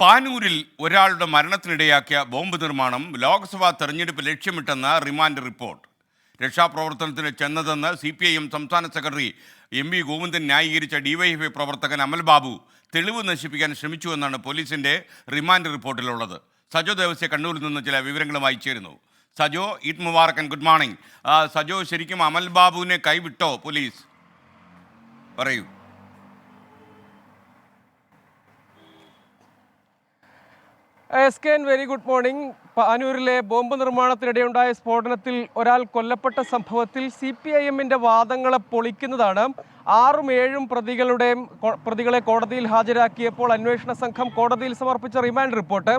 പാനൂരിൽ ഒരാളുടെ മരണത്തിനിടയാക്കിയ ബോംബ് നിർമ്മാണം ലോക്സഭാ തെരഞ്ഞെടുപ്പ് ലക്ഷ്യമിട്ടെന്ന റിമാൻഡ് റിപ്പോർട്ട്. രക്ഷാപ്രവർത്തനത്തിന് ചെന്നതെന്ന് സി പി ഐ എം സംസ്ഥാന സെക്രട്ടറി എം വി ഗോവിന്ദൻ ന്യായീകരിച്ച ഡിവൈഎഫ്ഐ പ്രവർത്തകൻ അമൽ ബാബു തെളിവ് നശിപ്പിക്കാൻ ശ്രമിച്ചുവെന്നാണ് പോലീസിന്റെ റിമാൻഡ് റിപ്പോർട്ടിലുള്ളത്. സജോ ദേവസ്യ കണ്ണൂരിൽ നിന്ന് ചില വിവരങ്ങളുമായി ചേരുന്നു. സജോ ഈദ് മുബാറക്കൻ ഗുഡ് മോർണിംഗ് സജോ ശരിക്കും അമൽ ബാബുവിനെ കൈവിട്ടോ പോലീസ്? പറയൂ. S K N very good morning. പാനൂരിലെ bomb നിർമ്മാണത്തിനിടെയുണ്ടായ സ്ഫോടനത്തിൽ ഒരാൾ കൊല്ലപ്പെട്ട സംഭവത്തിൽ സി പി ഐ എമ്മിന്റെ വാദങ്ങളെ പൊളിക്കുന്നതാണ്. ആറും ഏഴും പ്രതികളുടെയും പ്രതികളെ കോടതിയിൽ ഹാജരാക്കിയപ്പോൾ അന്വേഷണ സംഘം കോടതിയിൽ സമർപ്പിച്ച റിമാൻഡ് റിപ്പോർട്ട്.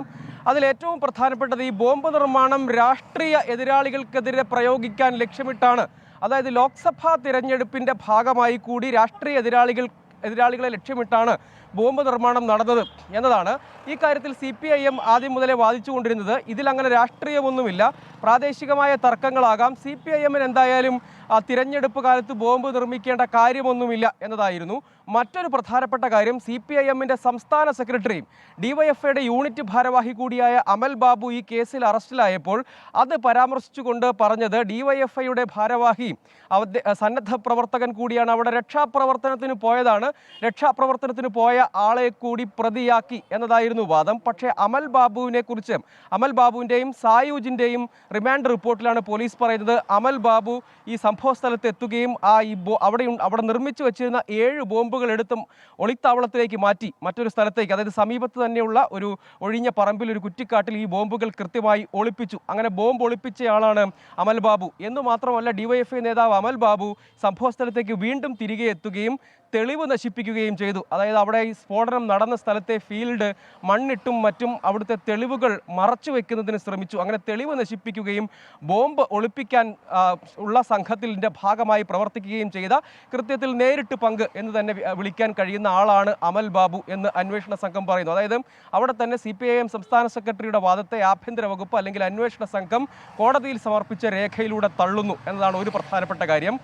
അതിൽ ഏറ്റവും പ്രധാനപ്പെട്ടത് ഈ ബോംബ് നിർമ്മാണം രാഷ്ട്രീയ എതിരാളികൾക്കെതിരെ പ്രയോഗിക്കാൻ ലക്ഷ്യമിട്ടാണ്. അതായത് ലോക്സഭാ തിരഞ്ഞെടുപ്പിന്റെ ഭാഗമായി കൂടി രാഷ്ട്രീയ എതിരാളികൾ എതിരാളികളെ ലക്ഷ്യമിട്ടാണ് ബോംബ് നിർമ്മാണം നടന്നത് എന്നതാണ് ഈ കാര്യത്തിൽ സി പി ഐ എം ആദ്യം മുതലേ വാദിച്ചുകൊണ്ടിരുന്നത്. ഇതിലങ്ങനെ രാഷ്ട്രീയമൊന്നുമില്ല. പ്രാദേശികമായ തർക്കങ്ങളാകാം. സി പി ഐ എമ്മിന് എന്തായാലും തിരഞ്ഞെടുപ്പ് കാലത്ത് ബോംബ് നിർമ്മിക്കേണ്ട കാര്യമൊന്നുമില്ല എന്നതായിരുന്നു മറ്റൊരു പ്രധാനപ്പെട്ട കാര്യം. സി പി ഐ എമ്മിന്റെ സംസ്ഥാന സെക്രട്ടറിയും ഡിവൈഎഫ്ഐയുടെ യൂണിറ്റ് ഭാരവാഹി കൂടിയായ അമൽ ബാബു ഈ കേസിൽ അറസ്റ്റിലായപ്പോൾ അത് പരാമർശിച്ചുകൊണ്ട് പറഞ്ഞത് ഡിവൈഎഫ്ഐയുടെ ഭാരവാഹി അവ- സന്നദ്ധ പ്രവർത്തകൻ കൂടിയാണ്. അവിടെ രക്ഷാപ്രവർത്തനത്തിന് പോയതാണ്. രക്ഷാപ്രവർത്തനത്തിന് പോയ ആളെ കൂടി പ്രതിയാക്കി എന്നതായിരുന്നു വാദം. പക്ഷേ അമൽ ബാബുവിനെ കുറിച്ച് അമൽ ബാബുവിന്റെയും സായൂജിന്റെയും റിമാൻഡ് റിപ്പോർട്ടിലാണ് പോലീസ് പറയുന്നത്. അമൽ ബാബു ഈ സംഭവ സ്ഥലത്ത് എത്തുകയും ആ ഈ ബോ- അവിടെ അവിടെ നിർമ്മിച്ചു വെച്ചിരുന്ന ഏഴ് ബോംബുകൾ എടുത്തും ഒളിത്താവളത്തിലേക്ക് മാറ്റി മറ്റൊരു സ്ഥലത്തേക്ക് അതായത് സമീപത്ത് തന്നെയുള്ള ഒരു ഒഴിഞ്ഞ പറമ്പിൽ ഒരു കുറ്റിക്കാട്ടിൽ ഈ ബോംബുകൾ കൃത്യമായി ഒളിപ്പിച്ചു. അങ്ങനെ ബോംബ് ഒളിപ്പിച്ചയാളാണ് അമൽ ബാബു. എന്ന് മാത്രമല്ല ഡിവൈഎഫ്ഐ നേതാവ് അമൽ ബാബു സംഭവ സ്ഥലത്തേക്ക് വീണ്ടും തിരികെ എത്തുകയും തെളിവ് നശിപ്പിക്കുകയും ചെയ്തു. അതായത് അവിടെ ഈ സ്ഫോടനം നടന്ന സ്ഥലത്തെ ഫീൽഡ് മണ്ണിട്ടും മറ്റും അവിടുത്തെ തെളിവുകൾ മറച്ചു വെക്കുന്നതിന് ശ്രമിച്ചു. അങ്ങനെ തെളിവ് നശിപ്പിക്കുകയും ബോംബ് ഒളിപ്പിക്കാൻ ഉള്ള സംഘത്തിന്റെ ഭാഗമായി പ്രവർത്തിക്കുകയും ചെയ്ത കൃത്യത്തിൽ നേരിട്ട് പങ്ക് എന്ന് തന്നെ വിളിക്കാൻ കഴിയുന്ന ആളാണ് അമൽ ബാബു എന്ന് അന്വേഷണ സംഘം പറയുന്നു. അതായത് അവിടെ തന്നെ സി സംസ്ഥാന സെക്രട്ടറിയുടെ വാദത്തെ ആഭ്യന്തര വകുപ്പ് അല്ലെങ്കിൽ അന്വേഷണ സംഘം കോടതിയിൽ സമർപ്പിച്ച രേഖയിലൂടെ തള്ളുന്നു എന്നതാണ് ഒരു പ്രധാനപ്പെട്ട കാര്യം.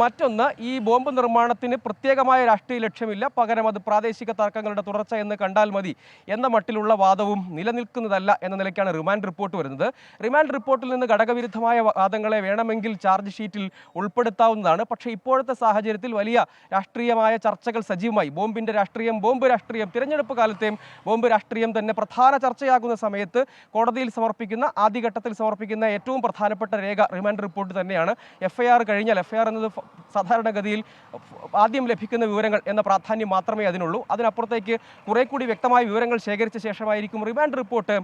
മറ്റൊന്ന് ഈ ബോംബ് നിർമ്മാണത്തിന് പ്രത്യേകമായ രാഷ്ട്രീയ ലക്ഷ്യമില്ല. പകരം അത് പ്രാദേശിക തർക്കങ്ങളുടെ തുടർച്ച എന്ന് കണ്ടാൽ മതി എന്ന മട്ടിലുള്ള വാദവും നിലനിൽക്കുന്നതല്ല എന്ന നിലയ്ക്കാണ് റിമാൻഡ് റിപ്പോർട്ട് വരുന്നത്. റിമാൻഡ് റിപ്പോർട്ടിൽ നിന്ന് ഘടകവിരുദ്ധമായ വാദങ്ങളെ വേണമെങ്കിൽ ചാർജ് ഷീറ്റിൽ ഉൾപ്പെടുത്താവുന്നതാണ്. പക്ഷേ ഇപ്പോഴത്തെ സാഹചര്യത്തിൽ വലിയ രാഷ്ട്രീയമായ ചർച്ചകൾ സജീവമായി. ബോംബിന്റെ രാഷ്ട്രീയം ബോംബ് രാഷ്ട്രീയം. തിരഞ്ഞെടുപ്പ് കാലത്തെയും ബോംബ് രാഷ്ട്രീയം തന്നെ പ്രധാന ചർച്ചയാകുന്ന സമയത്ത് കോടതിയിൽ സമർപ്പിക്കുന്ന ആദ്യഘട്ടത്തിൽ സമർപ്പിക്കുന്ന ഏറ്റവും പ്രധാനപ്പെട്ട രേഖ റിമാൻഡ് റിപ്പോർട്ട് തന്നെയാണ്. എഫ് കഴിഞ്ഞാൽ എഫ് എന്നത് സാധാരണഗതിയിൽ ആദ്യം ലഭിക്കുന്ന വിവരങ്ങൾ എന്ന പ്രാധാന്യം മാത്രമേ അതിനുള്ളൂ. അതിനപ്പുറത്തേക്ക് കുറെ കൂടി വ്യക്തമായ വിവരങ്ങൾ ശേഖരിച്ച ശേഷമായിരിക്കും റിമാൻഡ് റിപ്പോർട്ട്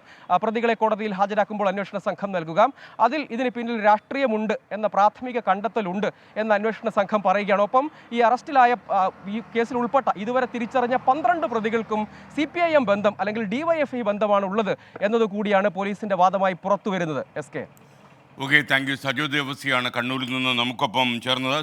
പ്രതികളെ കോടതിയിൽ ഹാജരാക്കുമ്പോൾ അന്വേഷണ സംഘം നൽകുക. അതിൽ ഇതിന് പിന്നിൽ രാഷ്ട്രീയമുണ്ട് എന്ന പ്രാഥമിക കണ്ടെത്തലുണ്ട് എന്ന അന്വേഷണ സംഘം പറയുകയാണ്. ഒപ്പം ഈ അറസ്റ്റിലായ ഈ കേസിൽ ഉൾപ്പെട്ട ഇതുവരെ തിരിച്ചറിഞ്ഞ പന്ത്രണ്ട് പ്രതികൾക്കും സി പി ഐ എം ബന്ധം അല്ലെങ്കിൽ ഡിവൈഎഫ്ഐ ബന്ധമാണ് ഉള്ളത് എന്നതുകൂടിയാണ് പോലീസിന്റെ വാദമായി പുറത്തു വരുന്നത്. S K. Okay thank you Saju ദേവസിയാണ് കണ്ണൂരിൽ നിന്ന് നമുക്കൊപ്പം ചേർന്നത്.